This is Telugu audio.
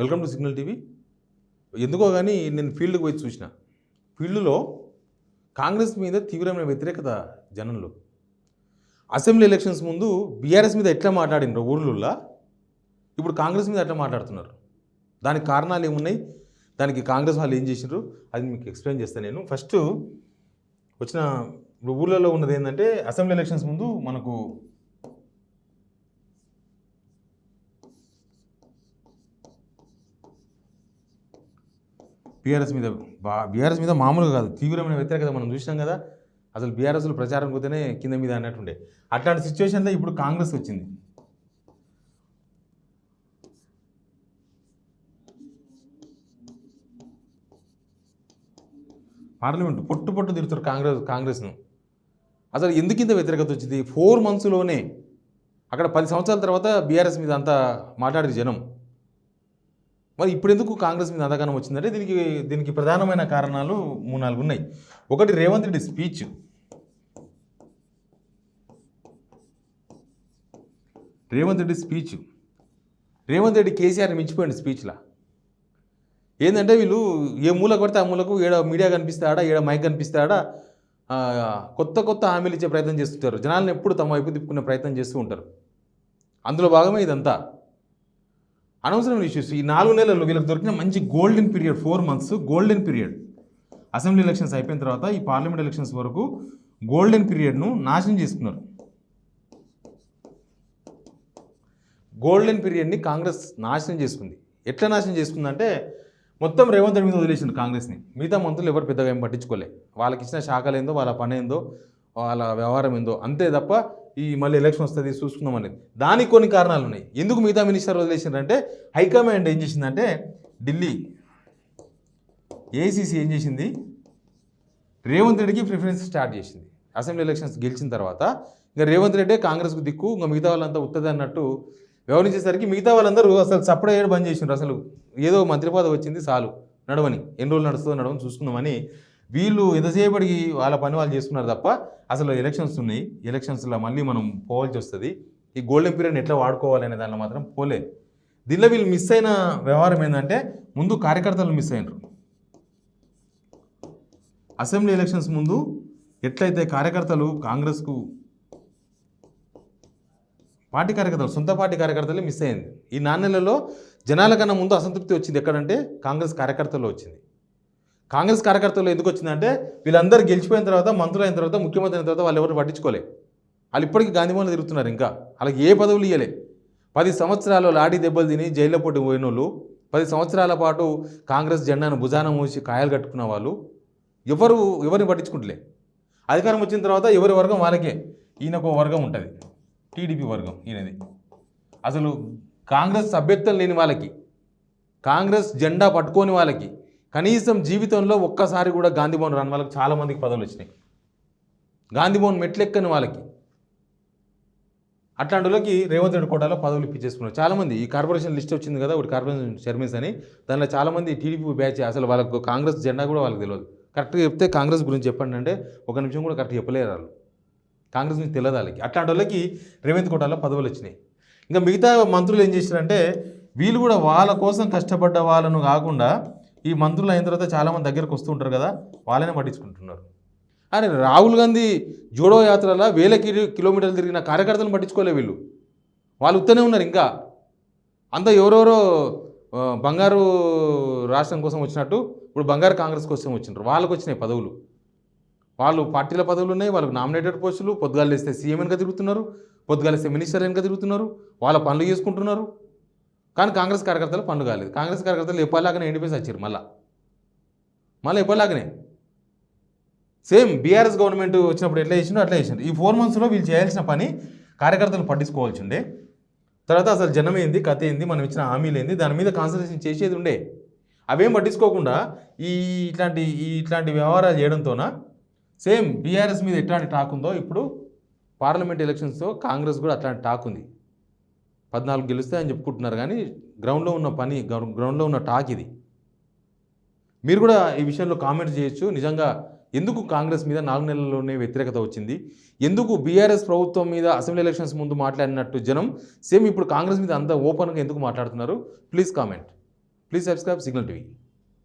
Welcome to signal TV. ఎందుకో కానీ నేను ఫీల్డ్కి పోయి చూసిన. ఫీల్డ్లో కాంగ్రెస్ మీద తీవ్రమైన వ్యతిరేకత జనంలో. అసెంబ్లీ ఎలక్షన్స్ ముందు బీఆర్ఎస్ మీద ఎట్లా మాట్లాడినరు ఊర్లలో ఇప్పుడు కాంగ్రెస్ మీద ఎట్లా మాట్లాడుతున్నారు. దానికి కారణాలు ఏమున్నాయి? దానికి కాంగ్రెస్ వాళ్ళు ఏం చేసినారు అది మీకు ఎక్స్ప్లెయిన్ చేస్తాను నేను. ఫస్ట్ వచ్చిన ఇప్పుడు ఉన్నది ఏంటంటే అసెంబ్లీ ఎలక్షన్స్ ముందు మనకు బీఆర్ఎస్ మీద బా బీఆర్ఎస్ మీద మామూలుగా కాదు తీవ్రమైన వ్యతిరేకత మనం చూసినాం కదా అసలు బీఆర్ఎస్లో ప్రచారం పోతేనే కింద మీద అన్నట్టుండే. అట్లాంటి సిచ్యువేషన్లో ఇప్పుడు కాంగ్రెస్ వచ్చింది. పార్లమెంట్ పొట్టు పొట్టు తిరుగుతారు కాంగ్రెస్ కాంగ్రెస్ను. అసలు ఎందుకు ఇంత వ్యతిరేకత వచ్చింది? ఫోర్ మంత్స్లోనే అక్కడ పది సంవత్సరాల తర్వాత బీఆర్ఎస్ మీద అంతా మాట్లాడేది జనం. మరి ఇప్పుడు ఎందుకు కాంగ్రెస్ మీద అంతగానం వచ్చిందంటే దీనికి దీనికి ప్రధానమైన కారణాలు మూడు నాలుగు ఉన్నాయి. ఒకటి రేవంత్ రెడ్డి స్పీచ్. రేవంత్ రెడ్డి స్పీచ్. రేవంత్ రెడ్డి కేసీఆర్ మించిపోయింది స్పీచ్లా. ఏంటంటే వీళ్ళు ఏ మూల కొడితే ఆ మూలకు ఏడ మీడియా కనిపిస్తాడా ఏడ మైక్ కనిపిస్తాడా కొత్త కొత్త హామీలు ఇచ్చే ప్రయత్నం చేస్తుంటారు. జనాలను ఎప్పుడు తమ వైపు తిప్పుకునే ప్రయత్నం చేస్తూ ఉంటారు. అందులో భాగమే ఇదంతా. అనవసరమైన ఇష్యూస్ ఈ నాలుగు నెలల్లో వీళ్ళకి దొరికిన మంచి golden period four months golden period assembly elections అయిపోయిన తర్వాత ఈ పార్లమెంట్ ఎలక్షన్స్ వరకు గోల్డెన్ పీరియడ్ను నాశనం చేసుకున్నారు. గోల్డెన్ పీరియడ్ని కాంగ్రెస్ నాశనం చేసుకుంది. ఎట్లా నాశనం చేసుకుందంటే మొత్తం రేవంత్ రెడ్డి మీద వదిలేసింది కాంగ్రెస్ని. మిగతా మంత్రులు ఎవరు పెద్దగా ఏం పట్టించుకోలే. వాళ్ళకి ఇచ్చిన శాఖలు ఏందో వాళ్ళ పని ఏందో వాళ్ళ వ్యవహారం ఏందో అంతే తప్ప ఈ మళ్ళీ ఎలక్షన్ వస్తుంది చూసుకుందాం అనేది. దానికి కొన్ని కారణాలు ఉన్నాయి. ఎందుకు మిగతా మినిస్టర్ వదిలేసిందంటే హైకమాండ్ ఏం చేసిందంటే ఢిల్లీ ఏసీసీ ఏం చేసింది? రేవంత్ రెడ్డికి ప్రిఫరెన్స్ స్టార్ట్ చేసింది. అసెంబ్లీ ఎలక్షన్స్ గెలిచిన తర్వాత ఇంకా రేవంత్ రెడ్డే కాంగ్రెస్కు దిక్కు ఇంకా మిగతా వాళ్ళంతా ఉత్తది అన్నట్టు వ్యవహరించేసరికి మిగతా వాళ్ళందరూ అసలు సపరేట్ చేయడం బంద్ చేసిండ్రు. అసలు ఏదో మంత్రి పదవి వచ్చింది చాలు. నడవని ఎన్ని రోజులు నడుస్తుందో నడవని చూసుకుందామని వీళ్ళు ఎంతసేపటికి వాళ్ళ పని వాళ్ళు చేసుకున్నారు తప్ప అసలు ఎలక్షన్స్ ఉన్నాయి. ఎలక్షన్స్లో మళ్ళీ మనం పోవాల్సి వస్తుంది. ఈ గోల్డెన్ పీరియడ్ ఎట్లా వాడుకోవాలి అనే దాంట్లో మాత్రం పోలే. దీనిలో వీళ్ళు మిస్ అయిన వ్యవహారం ఏంటంటే ముందు కార్యకర్తలు మిస్ అయినారు. అసెంబ్లీ ఎలక్షన్స్ ముందు ఎట్లయితే కార్యకర్తలు కాంగ్రెస్కు పార్టీ కార్యకర్తలు సొంత పార్టీ కార్యకర్తలే మిస్ అయింది ఈ నాణ్యలలో జనాల కన్నా ముందు అసంతృప్తి వచ్చింది ఎక్కడంటే కాంగ్రెస్ కార్యకర్తల్లో వచ్చింది. కాంగ్రెస్ కార్యకర్తలు ఎందుకు వచ్చిందంటే వీళ్ళందరూ గెలిచిపోయిన తర్వాత మంత్రులు అయిన తర్వాత ముఖ్యమంత్రి అయిన తర్వాత వాళ్ళు ఎవరు పట్టించుకోలే. వాళ్ళు ఇప్పటికీ గాంధీభవన్లో తిరుగుతున్నారు ఇంకా. వాళ్ళకి ఏ పదవులు ఇవ్వలే పది సంవత్సరాలు లాడీ దెబ్బలు తిని జైల్లో పొట్టి పోయిన వాళ్ళు పది సంవత్సరాల పాటు కాంగ్రెస్ జెండాను భుజాన మూసి కాయలు కట్టుకున్న వాళ్ళు ఎవరు ఎవరిని పట్టించుకుంటలే. అధికారం వచ్చిన తర్వాత ఎవరి వర్గం వాళ్ళకే. ఈయనకు వర్గం ఉంటుంది. టీడీపీ వర్గం ఈయనది. అసలు కాంగ్రెస్ అభ్యర్థులు లేని వాళ్ళకి కాంగ్రెస్ జెండా పట్టుకోని వాళ్ళకి కనీసం జీవితంలో ఒక్కసారి కూడా గాంధీభవన్ రాని వాళ్ళకి చాలామందికి పదవులు వచ్చినాయి. గాంధీభవన్ మెట్లెక్కని వాళ్ళకి. అట్లాంటి వాళ్ళకి రేవంత్ రెడ్డి కోటాలో పదవులు ఇప్పించేసుకున్నారు. చాలామంది ఈ కార్పొరేషన్ లిస్ట్ వచ్చింది కదా ఒకటి కార్పొరేషన్ చైర్మన్స్ అని. దానిలో చాలామంది టీడీపీ బ్యాచ్ అసలు వాళ్ళకు కాంగ్రెస్ జెండా కూడా వాళ్ళకి తెలియదు కరెక్ట్గా చెప్తే కాంగ్రెస్ గురించి చెప్పండి అంటే ఒక నిమిషం కూడా కరెక్ట్ చెప్పలేరు వాళ్ళు. కాంగ్రెస్ నుంచి తెలియదు వాళ్ళకి. అట్లాంటి వాళ్ళకి రేవంత్ కోటాలో పదవులు వచ్చినాయి. ఇంకా మిగతా మంత్రులు ఏం చేశారంటే వీళ్ళు కూడా వాళ్ళ కోసం కష్టపడ్డ వాళ్ళను కాకుండా ఈ మంత్రులు అయిన తర్వాత చాలామంది దగ్గరకు వస్తూ ఉంటారు కదా వాళ్ళనే పట్టించుకుంటున్నారు. అరే రాహుల్ గాంధీ జోడో యాత్రలో వేల కిలోమీటర్లు తిరిగిన కార్యకర్తలను పట్టించుకోలే వీళ్ళు. వాళ్ళు ఉత్తనే ఉన్నారు ఇంకా. అంతా ఎవరెవరో బంగారు రాష్ట్రం కోసం వచ్చినట్టు ఇప్పుడు బంగారు కాంగ్రెస్ కోసం వచ్చినారు వాళ్ళకు వచ్చినాయి పదవులు. వాళ్ళు పార్టీల పదవులు ఉన్నాయి వాళ్ళకి నామినేటెడ్ పోస్టులు పొద్దుగాలు వేస్తే సీఎం వెనుక తిరుగుతున్నారు పొద్దుగాలు వేస్తే మినిస్టర్ వెనుక తిరుగుతున్నారు వాళ్ళ పనులు చేసుకుంటున్నారు. కానీ కాంగ్రెస్ కార్యకర్తలు పనులు కాలేదు. కాంగ్రెస్ కార్యకర్తలు ఎప్పటిలాగానే ఎండిపోయి వచ్చారు మళ్ళా. మళ్ళీ ఎప్పటిలాగానే సేమ్ బీఆర్ఎస్ గవర్నమెంట్ వచ్చినప్పుడు ఎట్లా చేసిండో అట్లా చేసిండు. ఈ ఫోర్ మంత్స్లో వీళ్ళు చేయాల్సిన పని కార్యకర్తలు పట్టించుకోవాల్సి ఉండే. తర్వాత అసలు జనం ఏంది కథ ఏంది మనం ఇచ్చిన హామీలు ఏంది దాని మీద కాన్సన్ట్రేషన్ చేసేది ఉండే. అవేం పట్టించుకోకుండా ఈ ఇట్లాంటి ఈ ఇట్లాంటి వ్యవహారాలు చేయడంతోన సేమ్ బీఆర్ఎస్ మీద ఎట్లాంటి టాక్ ఉందో ఇప్పుడు పార్లమెంట్ ఎలక్షన్స్తో కాంగ్రెస్ కూడా అట్లాంటి టాక్ ఉంది. పద్నాలుగు గెలుస్తాయని చెప్పుకుంటున్నారు కానీ గ్రౌండ్లో ఉన్న పని గ్రౌండ్లో ఉన్న టాక్ ఇది. మీరు కూడా ఈ విషయంలో కామెంట్ చేయొచ్చు. నిజంగా ఎందుకు కాంగ్రెస్ మీద నాలుగు నెలల్లోనే వ్యతిరేకత వచ్చింది? ఎందుకు బీఆర్ఎస్ ప్రభుత్వం మీద అసెంబ్లీ ఎలక్షన్స్ ముందు మాట్లాడినట్టు జనం? సేమ్ ఇప్పుడు కాంగ్రెస్ మీద అంత ఓపెన్గా ఎందుకు మాట్లాడుతున్నారు? Please comment please subscribe Signal TV